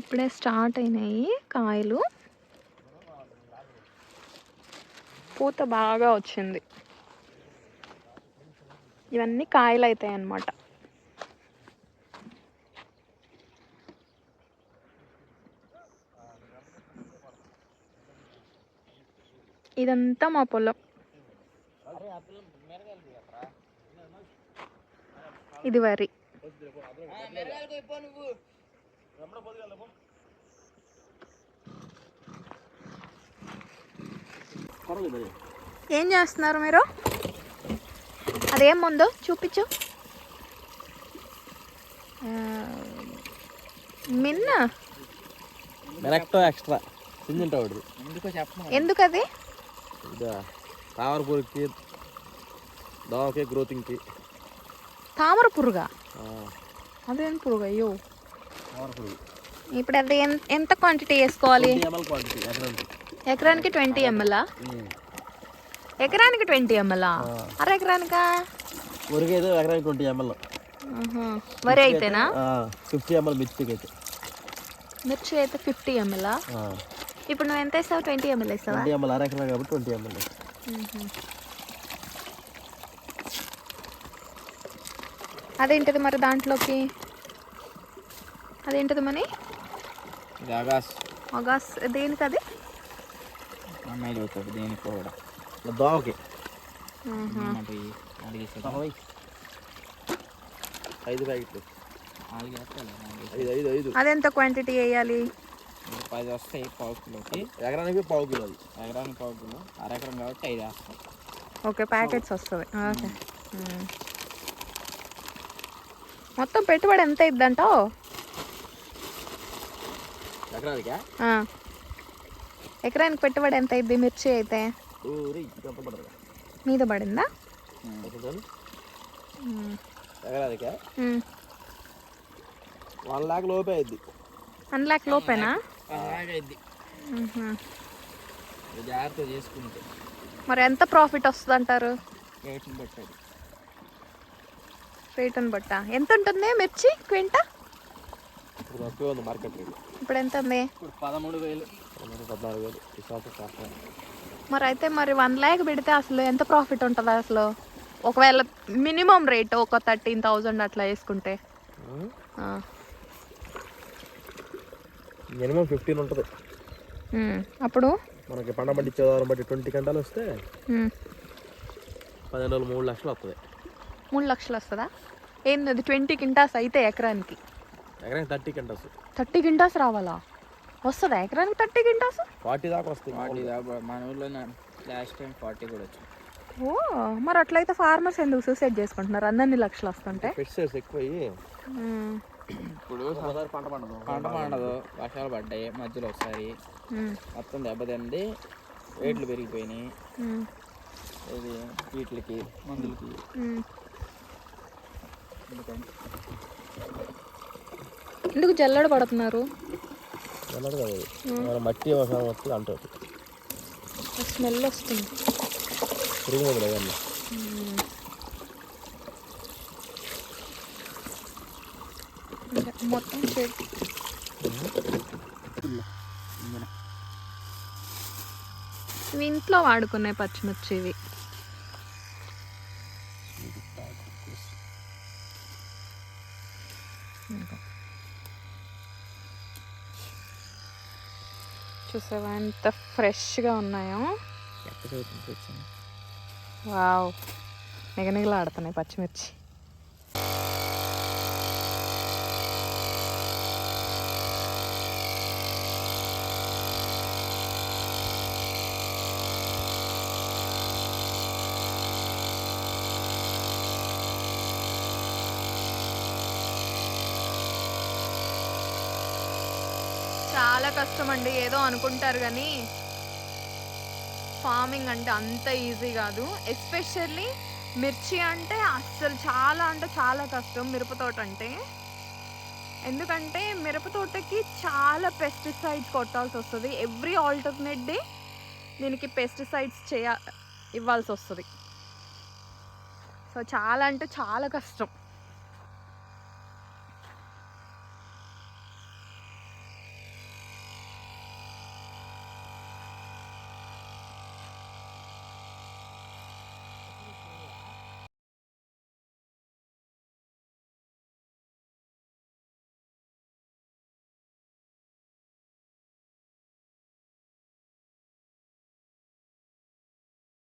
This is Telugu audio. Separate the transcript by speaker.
Speaker 1: ఇప్పుడే స్టార్ట్ అయినాయి కాయలు. పూత బాగా వచ్చింది. ఇవన్నీ కాయలు అవుతాయి అన్నమాట. ఇదంతా మా పొలం. ఇది వరి. ఏం చేస్తున్నారు మీరు? అదేం ముందు చూపించు. మిన్న?
Speaker 2: మెరక్టో ఎక్స్ట్రా. ఒకటి
Speaker 3: ఎందుకో
Speaker 1: అది
Speaker 2: తామర పురుగుకి దోమకి గ్రోతింగ్కి.
Speaker 1: తామర పురుగా? అదేం పురుగు? అయ్యో. ఇప్పుడు అది ఎన్- ఎంత క్వాంటిటీ వేసుకోవాలి?
Speaker 2: ఎకరానికి
Speaker 1: ట్వంటీ ఎంఎల్? ఎకరానికి ట్వంటీ ఎంఎల్? అర ఎకరానికా?
Speaker 2: వరికి అయితే ఎకరానికి ట్వంటీ ఎంఎల్.
Speaker 1: వరి అయితేనా?
Speaker 2: ఫిఫ్టీ ఎంఎల్ మిర్చికి అయితే
Speaker 1: మిర్చి అయితే ఫిఫ్టీ ఎంఎల్? ఇప్పుడు నువ్వు ఎంత వేస్తావు? ట్వంటీ ఎంఎల్ వేస్తావా?
Speaker 2: ట్వంటీ ఎంఎల్ అర ఎకరా కాబట్టి ట్వంటీ ఎంఎల్.
Speaker 1: అదేంటిది మరి దాంట్లోకి? అదేంటిది మని దేనికి అది
Speaker 3: అమ్మాయి చదువుతాడు దేనికి కూడా. పోయి అడిగేసి
Speaker 2: ఐదు ప్యాకెట్లు.
Speaker 1: అదెంత క్వాంటిటీ వేయాలి?
Speaker 3: పది వస్తాయి పావు కిలోకి.
Speaker 2: ఎకరానికి పావు కిలో అది.
Speaker 3: ఎకరానికి పావు కిలో. అర ఎకరం కాబట్టి ఐదు వేస్తాం.
Speaker 1: ఓకే ప్యాకెట్స్ వస్తుంది ఓకే. మొత్తం పెట్టుబడి ఎంత ఇద్దంటావు
Speaker 2: ఎకరానికా?
Speaker 1: ఎకరానికి పెట్టుబడి ఎంత ఇద్ది మిర్చి అయితే? మీద పడిందా.
Speaker 2: వన్ లాక్ లోపే అయింది
Speaker 1: వన్ ల్యాక్ లోపేనా.
Speaker 3: జాగ్రత్త చేసుకుంటే.
Speaker 1: మరి ఎంత ప్రాఫిట్ వస్తుంది అంటారు?
Speaker 3: రేట్ని
Speaker 1: బట్ట ఎంత ఉంటుంది మిర్చి క్వింటా?
Speaker 2: ఇప్పుడు తక్కువ ఉంది మార్కెట్ రేట్.
Speaker 1: ఇప్పుడు ఎంత ఉంది?
Speaker 3: పదమూడు వేలు.
Speaker 2: పద్నాలుగు వేలు ఈ సంవత్సరం కాస్త
Speaker 1: మరి అయితే మరి వన్ ల్యాక్ పెడితే అసలు ఎంత ప్రాఫిట్ ఉంటుంది అసలు? ఒకవేళ మినిమం రేట్ ఒక థర్టీన్ థౌజండ్ అట్లా వేసుకుంటే.
Speaker 2: మినిమం ఫిఫ్టీన్ ఉంటుంది.
Speaker 1: అప్పుడు?
Speaker 2: మనకి పంట పండించే వారం బట్టి ట్వంటీ గంటలు వస్తే. పదిహేను రోజులు మూడు లక్షలు వస్తుంది
Speaker 1: మూడు లక్షలు వస్తుందా? ఏంది ట్వంటీ కింటాస్ అయితే ఎకరానికి?
Speaker 2: ఎకరానికి థర్టీ గంటస్
Speaker 1: థర్టీ కింటాస్ రావాలా? వస్తుందా? ఎకరానికి థర్టీ కింటాస్
Speaker 2: ఫార్టీ దాకా వస్తుంది.
Speaker 3: ఫార్టీ దాకా మన ఊళ్ళో లాస్ట్ టైం ఫార్టీ కూడా వచ్చింది.
Speaker 1: ఓ మరి అట్లయితే ఫార్మర్స్ ఎందుకు సూసైడ్ చేసుకుంటున్నారు? అందరినీ లక్షలు వస్తుంటే.
Speaker 2: పెస్టిసైడ్స్ ఎక్కువ.
Speaker 3: ఇప్పుడు
Speaker 2: పంట పండదు.
Speaker 3: పంట పండదు. వర్షాలు పడ్డాయి మధ్యలో ఒకసారి. మొత్తం దెబ్బతిండి రేట్లు పెరిగిపోయినాయి. ఇది వీటికి మందులకి.
Speaker 1: ఎందుకు జల్లడ పడుతున్నారు?
Speaker 2: కదా. మన మట్టి వ్యవసాయం వస్తుంది అంటారు
Speaker 1: స్మెల్ వస్తుంది.
Speaker 2: పురుగు మందులు అవన్నీ
Speaker 1: మొత్తం ఇవి ఇంట్లో వాడుకునే పచ్చిమిర్చి ఇవి ఇంకా. చూసావా? ఎంత ఫ్రెష్గా ఉన్నాయో. వావ్. నిగనిగలాడుతున్నాయి పచ్చిమిర్చి. చాలా కష్టం అండి ఏదో అనుకుంటారు కానీ ఫార్మింగ్ అంటే అంత ఈజీ కాదు. ఎస్పెషల్లీ మిర్చి అంటే అస్సలు చాలా అంటే చాలా కష్టం మిరప తోట అంటే. ఎందుకంటే మిరప తోటకి చాలా పెస్టిసైడ్స్ కొట్టాల్సి వస్తుంది. ఎవ్రీ ఆల్టర్నేట్ డే దీనికి పెస్టిసైడ్స్ చేయ ఇవ్వాల్సి వస్తుంది. సో చాలా అంటే చాలా కష్టం.